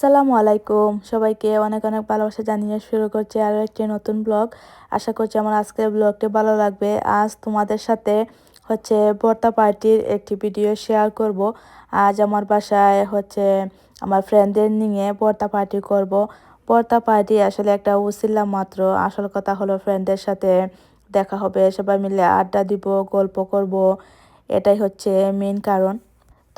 আসসালামু আলাইকুম। সবাইকে অনেক অনেক ভালোবাসা জানিয়ে শুরু করছি আরও একটি নতুন ব্লগ আশা করছি আমার আজকের ব্লগটি ভালো লাগবে। আজ তোমাদের সাথে হচ্ছে বর্তা পার্টির একটি ভিডিও শেয়ার করব। আজ আমার বাসায় হচ্ছে আমার ফ্রেন্ডদের নিয়ে বর্তা পার্টি করব। বর্তা পার্টি আসলে একটা উসিল্লা মাত্র। আসল কথা হলো ফ্রেন্ডদের সাথে দেখা হবে। সবাই মিলে আড্ডা দিব, গল্প করব। এটাই হচ্ছে মেন কারণ।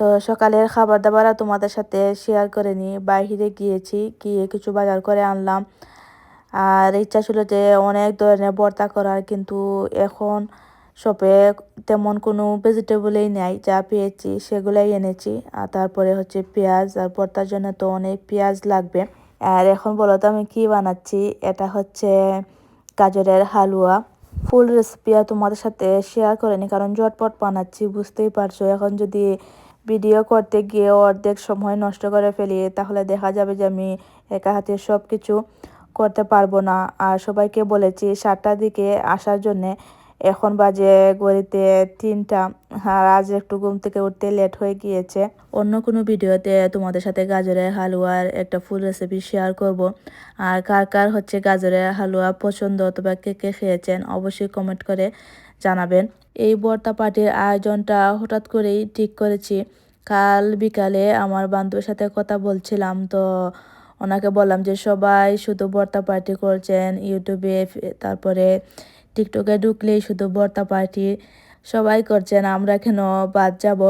তো সকালের খাবার দাবার তোমাদের সাথে শেয়ার করে নিই বাইরে গিয়েছি, গিয়ে কিছু বাজার করে আনলাম। আর ইচ্ছা ছিল যে অনেক ধরনের ভর্তা করার, কিন্তু এখন শপে তেমন কোনো ভেজিটেবলই নেই, যা পেয়েছি সেগুলাই এনেছি। আর তারপরে হচ্ছে পেঁয়াজ, আর ভর্তার জন্য তো অনেক পেঁয়াজ লাগবে। আর এখন বলো তো, আমি কী বানাচ্ছি? এটা হচ্ছে গাজরের হালুয়া। ফুল রেসিপি তোমাদের সাথে শেয়ার করিনি কারণ ঝটপট বানাচ্ছি, বুঝতেই পারছ। এখন যদি ভিডিও করতে গিয়ে অর্ধেক সময় নষ্ট করে ফেলি, তাহলে দেখা যাবে যে আমি একা হাতে সব কিছু করতে পারব না। আর সবাইকে বলেছি সাতটার দিকে আসার জন্যে এখন বাজে গড়িতে তিনটা, আর আজ একটু ঘুম থেকে উঠতে লেট হয়ে গিয়েছে। অন্য কোনো ভিডিওতে তোমাদের সাথে গাজরের হালুয়ার একটা ফুল রেসিপি শেয়ার করব। আর কার কার হচ্ছে গাজরের হালুয়া পছন্দ, অথবা কে কে খেয়েছেন, অবশ্যই কমেন্ট করে জানাবেন। এই বর্তা পার্টির আয়োজনটা হঠাৎ করেই ঠিক করেছি। কাল বিকালে আমার বান্ধবীর সাথে কথা বলছিলাম, তো ওনাকে বললাম যে, সবাই শুধু বর্তা পার্টি করছেন ইউটিউবে, তারপরে টিকটকে ঢুকলেই শুধু বর্তা পার্টি সবাই করছেন, আমরা কেন বাদ যাব?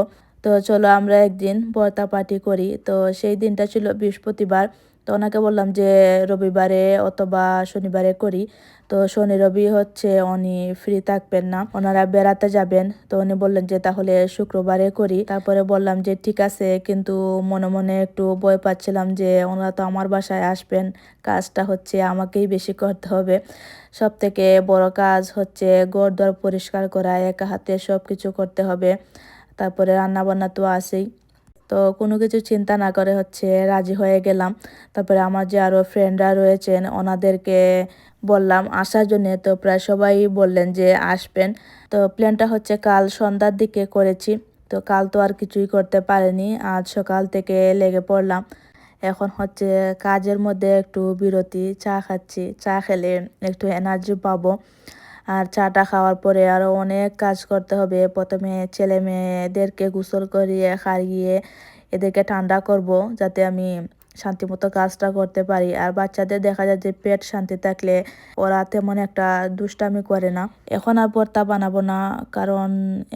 তো চলো আমরা একদিন বর্তা পার্টি করি। তো সেই দিনটা ছিল বৃহস্পতিবার। তো ওনাকে বললাম যে, রবিবারে অথবা শনিবারে করি। তো শনি, রবি হচ্ছে উনি ফ্রি থাকবেন না, ওনারা বেড়াতে যাবেন। তো উনি বললেন যে, তাহলে শুক্রবারে করি। তারপরে বললাম যে, ঠিক আছে, কিন্তু মনে মনে একটু ভয় পাচ্ছিলাম যে, ওনারা তো আমার বাসায় আসবেন, কাজটা হচ্ছে আমাকেই বেশি করতে হবে। সব থেকে বড় কাজ হচ্ছে ঘর দর পরিষ্কার করা, একা হাতে সব কিছু করতে হবে। তারপরে রান্নাবান্না তো আছেই। তো কোনো কিছু চিন্তা না করে হচ্ছে রাজি হয়ে গেলাম। তারপরে আমার যে আরও ফ্রেন্ডরা রয়েছেন, ওনাদেরকে বললাম। আসার জন্য তো প্রায় সবাই বললেন যে আসবেন। তো প্ল্যানটা হচ্ছে কাল সন্ধ্যার দিকে করেছি। তো কাল তো আর কিছুই করতে পারিনি। আজ সকাল থেকে লেগে পড়লাম। এখন হচ্ছে কাজের মধ্যে একটু বিরতি, চা খাচ্ছি। চা খেলে একটু এনার্জি পাবো। আর চাটা খাওয়ার পরে আরও অনেক কাজ করতে হবে। প্রথমে ছেলে মেয়েদেরকে গোসল করিয়ে, খাইয়ে এদেরকে ঠান্ডা করব যাতে আমি শান্তিমতো কাজটা করতে পারি। আর বাচ্চাদের দেখা যায় যে পেট শান্তি থাকলে ওরা তেমন একটা দুষ্টামি করে না। এখন আর ভর্তা বানাবো না, কারণ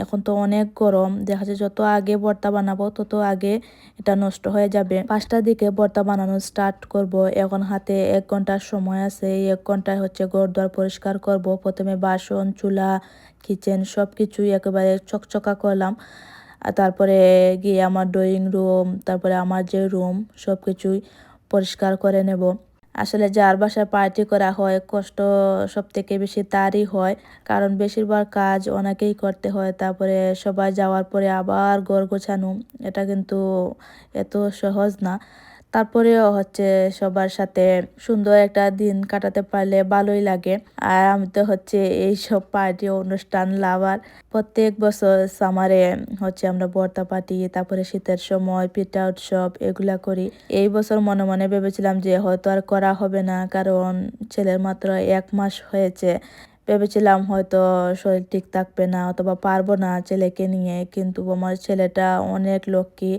এখন তো অনেক গরম। দেখা যায় যত আগে ভর্তা বানাবো, তত আগে এটা নষ্ট হয়ে যাবে। পাঁচটার দিকে ভর্তা বানানো স্টার্ট করব। এখন হাতে এক ঘণ্টার সময় আছে। এই এক ঘন্টায় হচ্ছে ঘর দ্বার পরিষ্কার করব। প্রথমে বাসন, চুলা কিচেন সব কিছুই একেবারে চকচকা করলাম। তারপরে গিয়ে আমার ড্রয়িং রুম তারপরে আমার যে রুম সব কিছুই পরিষ্কার করে নেব। আসলে যার বাসায় পার্টি করা হয়, কষ্ট সব থেকে বেশি তারই হয়। কারণ বেশিরভাগ কাজ অনেকেই করতে হয়। তারপরে সবাই যাওয়ার পরে আবার গড় গোছানো, এটা কিন্তু এত সহজ না। তারপরেও হচ্ছে সবার সাথে সুন্দর একটা দিন কাটাতে পারলে ভালোই লাগে। আর আমি তো হচ্ছে এইসব পার্টি অনুষ্ঠান লাভার। প্রত্যেক বছর সামারে হচ্ছে আমরা বর্তা পার্টি তারপরে শীতের সময় পিঠা উৎসব এগুলা করি। এই বছর মনে মনে ভেবেছিলাম যে হয়তো আর করা হবে না, কারণ ছেলের মাত্র এক মাস হয়েছে। ভেবেছিলাম হয়তো শরীর ঠিক থাকবে না অথবা পারব না ছেলেকে নিয়ে। কিন্তু আমার ছেলেটা অনেক লক্ষ্মী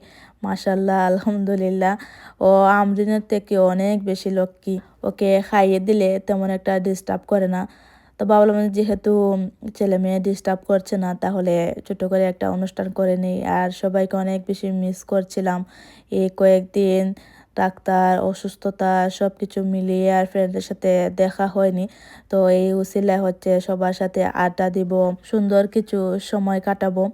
মাসাল্লাহ আলহামদুলিল্লাহ। ও আমরিনের থেকে অনেক বেশি লক্ষ্মী। ওকে খাইয়ে দিলে তেমন একটা ডিস্টার্ব করে না। তো ভাবলাম যেহেতু ছেলে মেয়ে ডিস্টার্ব করছে না, তাহলে ছোট করে একটা অনুষ্ঠান করে নিই। আর সবাইকে অনেক বেশি মিস করছিলাম। এই কয়েকদিন ডাক্তার, অসুস্থতা সব কিছু মিলিয়ে আর ফ্রেন্ডের সাথে দেখা হয়নি। তো এই উসিলায় হচ্ছে সবার সাথে আড্ডা দিব, সুন্দর কিছু সময় কাটাবো।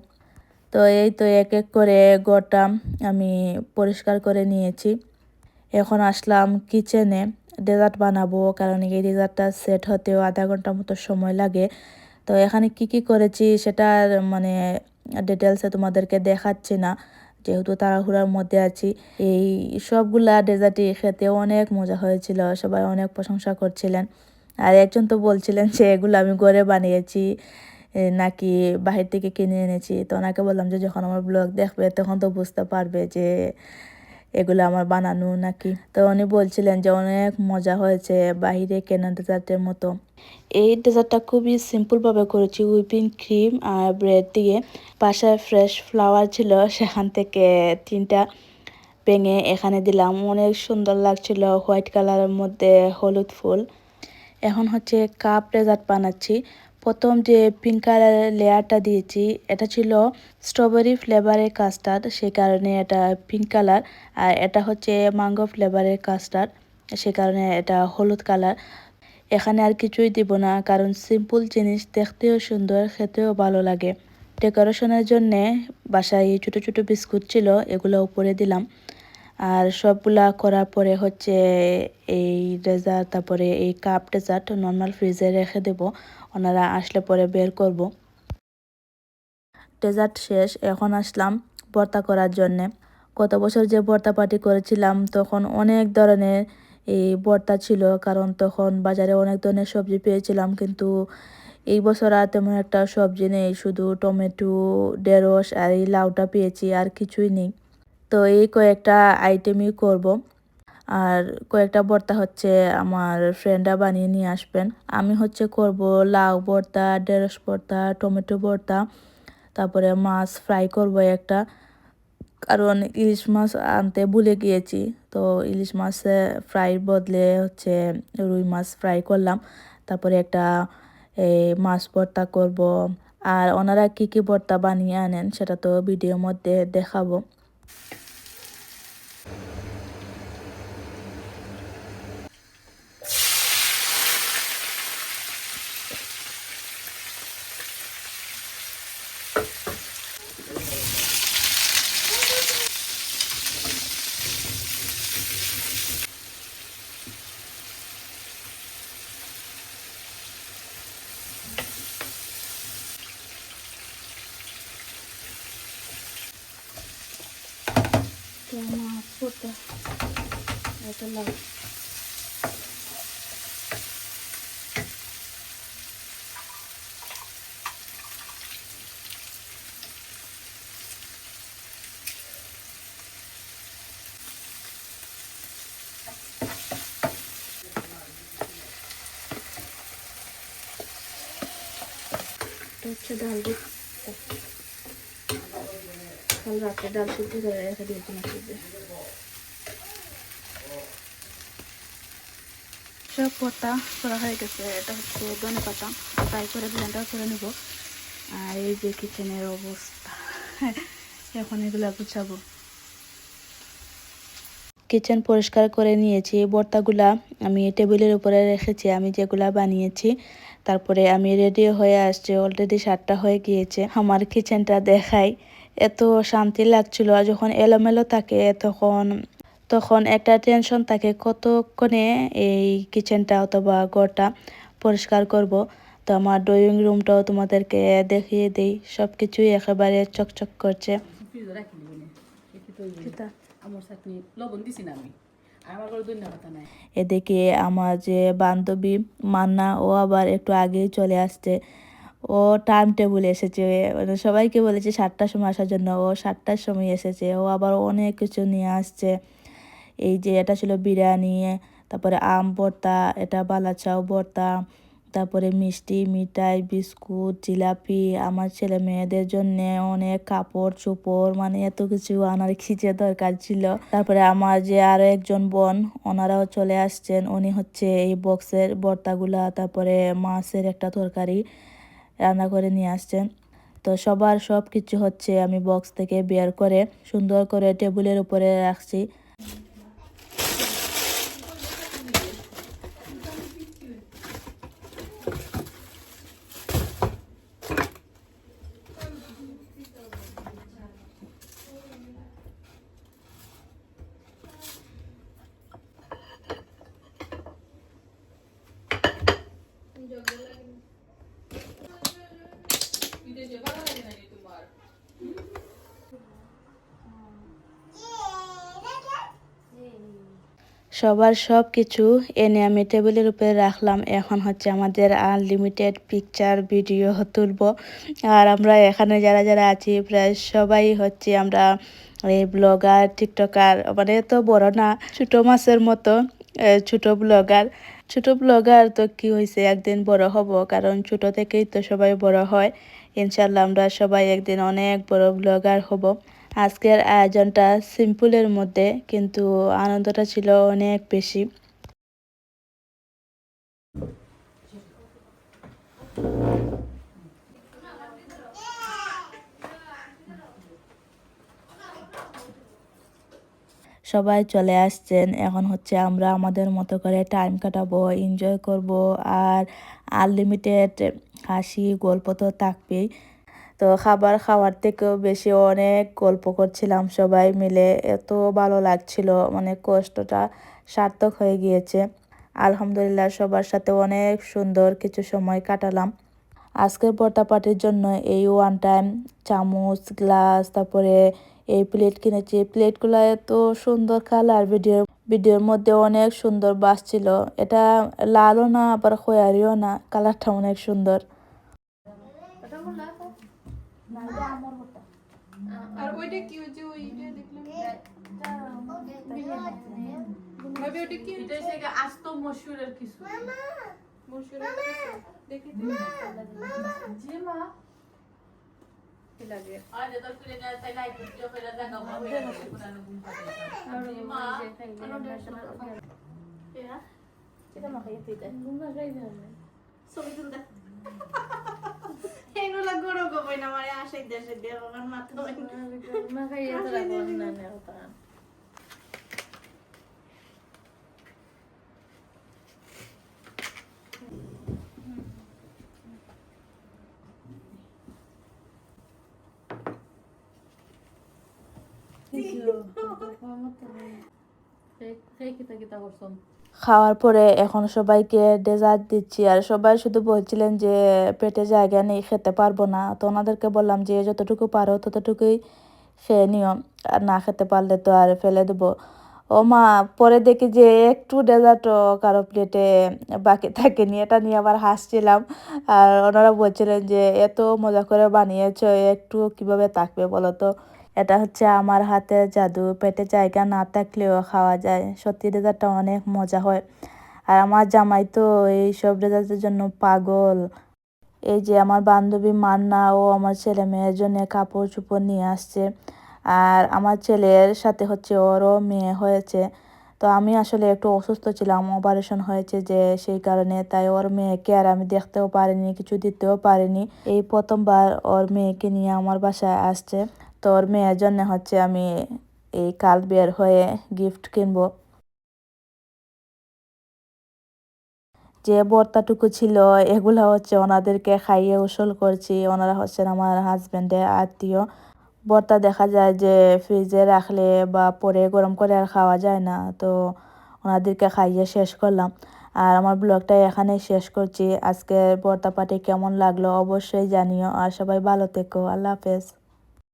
তো এই তো এক এক করে গোটা আমি পরিষ্কার করে নিয়েছি। এখন আসলাম কিচেনে ডেজার্ট বানাবো, কারণ এই ডেজার্টটা সেট হতেও আধা ঘণ্টা মতো সময় লাগে। তো এখানে কি কি করেছি সেটা মানে ডিটেলসে তোমাদেরকে দেখাচ্ছি না। যেহেতু তাড়াহুড়ার মধ্যে আছি, এই সবগুলা ডেজার্টই খেতে অনেক মজা হয়েছিল, সবাই অনেক প্রশংসা করছিলেন। আর একজন তো বলছিলেন যে, এগুলো আমি ঘরে বানিয়েছি নাকি বাহির থেকে কিনে এনেছি। তো ওনাকে বললাম যে, যখন আমার ব্লগ দেখবে, তখন তো বুঝতে পারবে যে এগুলো আমার বানানো নাকি? তো উনি বলছিলেন যে অনেক মজা হয়েছে বাহিরে কেনা ডেজার্টের মতো। এই ডেজার্টটা খুবই সিম্পলভাবে করেছি হুইপিং ক্রিম আর ব্রেড দিয়ে। বাসায় ফ্রেশ ফ্লাওয়ার ছিল, সেখান থেকে তিনটা ভেঙে এখানে দিলাম। অনেক সুন্দর লাগছিল হোয়াইট কালারের মধ্যে হলুদ ফুল। এখন হচ্ছে কাপ ডেজার্ট বানাচ্ছি। প্রথম যে পিঙ্ক কালারের লেয়ারটা দিয়েছি, এটা ছিল স্ট্রবেরি ফ্লেভারের কাস্টার্ড সে কারণে এটা পিঙ্ক কালার আর এটা হচ্ছে ম্যাঙ্গো ফ্লেভারের কাস্টার্ড সে কারণে এটা হলুদ কালার এখানে আর কিছুই দিব না, কারণ সিম্পল জিনিস দেখতেও সুন্দর, খেতেও ভালো লাগে। ডেকোরেশনের জন্যে বাসায় ছোটো ছোটো বিস্কুট ছিল, এগুলো উপরে দিলাম। আর সবগুলা করার পরে হচ্ছে এই ডেজার্ট তারপরে এই কাপ ডেজার্ট নর্মাল ফ্রিজে রেখে দেব। ওনারা আসলে পরে বের করব। ডেজার্ট শেষ, এখন আসলাম ভর্তা করার জন্যে। গত বছর যে ভর্তা পার্টি করেছিলাম, তখন অনেক ধরনের এই ভর্তা ছিল, কারণ তখন বাজারে অনেক ধরনের সবজি পেয়েছিলাম, কিন্তু এই বছর আর তেমন একটা সবজি নেই, শুধু টমেটো, ঢেঁড়স আর এই লাউটা পেয়েছি, আর কিছুই নেই। তো এই কয়েকটা আইটেমই করব। আর কয়েকটা ভর্তা হচ্ছে আমার ফ্রেন্ডরা বানিয়ে নিয়ে আসবেন। আমি হচ্ছে করব লাউ ভর্তা, ঢেঁড়স ভর্তা, টমেটো ভর্তা, তারপরে মাছ ফ্রাই করব একটা। কারণ ইলিশ মাছ আনতে ভুলে গিয়েছি, তো ইলিশ মাছ ফ্রাইর বদলে হচ্ছে রুই মাছ ফ্রাই করলাম। তারপরে একটা এই মাছ ভর্তা করব। আর ওনারা কী কী ভর্তা বানিয়ে আনেন সেটা তো ভিডিওর মধ্যে দেখাবো মাছ ভর্তা এটা লাউ এটা হচ্ছে ডাল কাল রাতে ডাল সিদ্ধ করে রেখে দিয়েছিলাম ফ্রিজে সব পটা করা হয়ে গেছে। এটা হচ্ছে ধনে পাতা। ফ্রাই করে ব্লেন্ডার করে নেব। আর এই যে কিচেনের অবস্থা। এখন এগুলো গুছাবো। কিচেন পরিষ্কার করে নিয়েছি। বর্তাগুলা আমি টেবিলের উপরে রেখেছি। আমি যেগুলা বানিয়েছি, তারপরে আমি রেডি হয়ে আসছে। অলরেডি সাতটা হয়ে গিয়েছে। আমার কিচেনটা দেখাই। এত শান্তি লাগছিল। যখন এলোমেলো থাকে, তখন তখন একটা টেনশন থাকে কতক্ষণে এই কিচেনটা অথবা ঘরটা পরিষ্কার করব? তো আমার ড্রয়িং রুমটাও তোমাদেরকে দেখিয়ে দিই সব কিছুই একেবারে চকচক করছে। এদিকে আমার যে বান্ধবী মান্না ও আবার একটু আগেই চলে আসছে। ও টাইম টেবিল এসেছে। মানে সবাইকে বলেছে সাতটার সময় আসার জন্য। ও সাতটার সময় এসেছে। ও আবার অনেক কিছু নিয়ে আসছে। এই যে এটা ছিল বিরিয়ানি, তারপরে আম ভর্তা, এটা বালাচাও ভর্তা, তারপরে মিষ্টি, মিঠাই, বিস্কুট, জিলাপি, আমার ছেলে মেয়েদের জন্য অনেক কাপড়, চোপড় মানে এত কিছু আনার খিচে দরকার ছিল। তারপরে আমার যে আরও একজন বোন, ওনারাও চলে আসছেন। উনি হচ্ছে এই বক্সের ভর্তাগুলা, তারপরে মাছের একটা তরকারি রান্না করে নিয়ে আসছেন। তো সবার সব কিছু হচ্ছে আমি বক্স থেকে বের করে সুন্দর করে টেবিলের উপরে রাখছি। সবার সব কিছু এনে আমি টেবিলের উপরে রাখলাম। এখন হচ্ছে আমাদের আনলিমিটেড পিকচার ভিডিও তুলব। আর আমরা এখানে যারা যারা আছি, প্রায় সবাই হচ্ছে আমরা এই ব্লগার টিকটকার মানে তো বড় না, ছোট মাছের মতো ছোট ব্লগার ছোট ব্লগার তো কি হয়েছে একদিন বড় হব, কারণ ছোট থেকেই তো সবাই বড় হয়। ইনশাল্লাহ আমরা সবাই একদিন অনেক বড় ব্লগার হব। আজকের আয়োজনটা সিম্পলের মধ্যে, কিন্তু আনন্দটা ছিল অনেক বেশি। সবাই চলে আসছেন। এখন হচ্ছে আমরা আমাদের মতো করে টাইম কাটাবো এনজয় করব, আর আনলিমিটেড হাসি, গল্প তো থাকবেই। তো খাবার খাওয়ার থেকেও বেশি অনেক গল্প করছিলাম সবাই মিলে। এত ভালো লাগছিল মানে কষ্টটা সার্থক হয়ে গিয়েছে। আলহামদুলিল্লাহ সবার সাথে অনেক সুন্দর কিছু সময় কাটালাম। আজকের বর্তা পার্টির জন্য এই ওয়ান টাইম চামচ গ্লাস তারপরে এই প্লেট কিনেছি। প্লেটগুলো এত সুন্দর কালার ভিডিও ভিডিওর মধ্যে অনেক সুন্দর বাসছিল এটা লালও না, আবার খয়ারিও না। কালারটা অনেক সুন্দর। আর ওইটা কি ওই যে ওইটা দেখলাম। ভাবি ওইটা কি এটা হচ্ছে? আস্ত মসুরের কিছু। মসুরের কিছু? দেখি জি মা। লাগে? আর যে করে যায় তাই লাইট ভিডিও করে দেখা হবে পুরানো গুণ পাবে জি মা। এগুলা গরু গোবই না মানে আশাই দেশে দিয়ে আমার মাথা খাওয়ার পরে এখন সবাইকে ডেজার্ট দিচ্ছি। আর সবাই শুধু বলছিলেন যে, পেটে জায়গা নেই, খেতে পারব না। তো ওনাদেরকে বললাম যে, যতটুকু পারো, ততটুকুই খেয়ে নিও। আর না খেতে পারলে তো আর ফেলে দেবো। ও মা, পরে দেখি যে, একটু ডেজার্টও কারও প্লেটে বাকি থাকেনি এটা নিয়ে আবার হাসছিলাম। আর ওনারা বলছিলেন যে, এত মজা করে বানিয়েছো একটু কীভাবে থাকবে বলো তো? এটা হচ্ছে আমার হাতের জাদু। পেটে জায়গা না থাকলেও খাওয়া যায়। সত্যি ডেজার্টটা অনেক মজা হয়। আর আমার জামাই তো এই সব ডেজার্টের জন্য পাগল। এই যে আমার বান্ধবী মান্না, ও আমার ছেলে মেয়ের জন্য কাপড় চোপড় নিয়ে আসছে। আর আমার ছেলের সাথে হচ্ছে ওরও মেয়ে হয়েছে। তো আমি আসলে একটু অসুস্থ ছিলাম অপারেশন হয়েছে যে সেই কারণে। তাই ওর মেয়েকে আর আমি দেখতেও পারিনি, কিছু দিতেও পারিনি। এই প্রথমবার ওর মেয়েকে নিয়ে আমার বাসায় আসছে। তো ওর মেয়ের জন্য হচ্ছে আমি এই কাল বের হয়ে গিফট কিনবো। যে বর্তাটুকু ছিল, এগুলা হচ্ছে ওনাদেরকে খাইয়ে উসল করছি। ওনারা হচ্ছেন আমার হাজবেন্ডের আত্মীয়। বর্তা দেখা যায় যে ফ্রিজে রাখলে বা পরে গরম করে আর খাওয়া যায় না, তো ওনাদেরকে খাইয়ে শেষ করলাম। আর আমার ব্লগটা এখানেই শেষ করছি। আজকে বর্তা পার্টি কেমন লাগল অবশ্যই জানিও, আর সবাই ভালো থেকো। আল্লাহ হাফেজ।